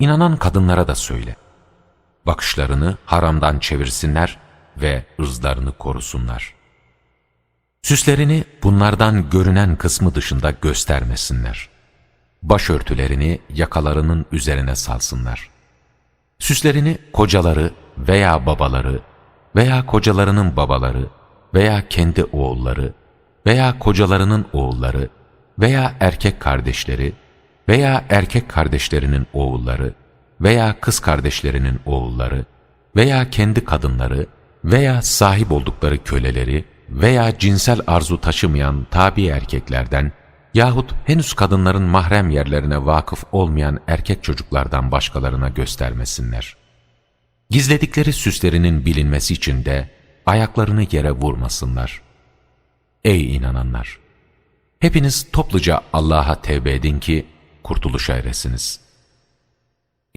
İnanan kadınlara da söyle. Bakışlarını haramdan çevirsinler ve ırzlarını korusunlar. Süslerini bunlardan görünen kısmı dışında göstermesinler. Başörtülerini yakalarının üzerine salsınlar. Süslerini kocaları veya babaları veya kocalarının babaları veya kendi oğulları veya kocalarının oğulları veya erkek kardeşleri veya erkek kardeşlerinin oğulları veya kız kardeşlerinin oğulları veya kendi kadınları veya sahip oldukları köleleri veya cinsel arzu taşımayan tabi erkeklerden yahut henüz kadınların mahrem yerlerine vakıf olmayan erkek çocuklardan başkalarına göstermesinler. Gizledikleri süslerinin bilinmesi için de ayaklarını yere vurmasınlar. Ey inananlar! Hepiniz topluca Allah'a tevbe edin ki kurtuluşa eresiniz.''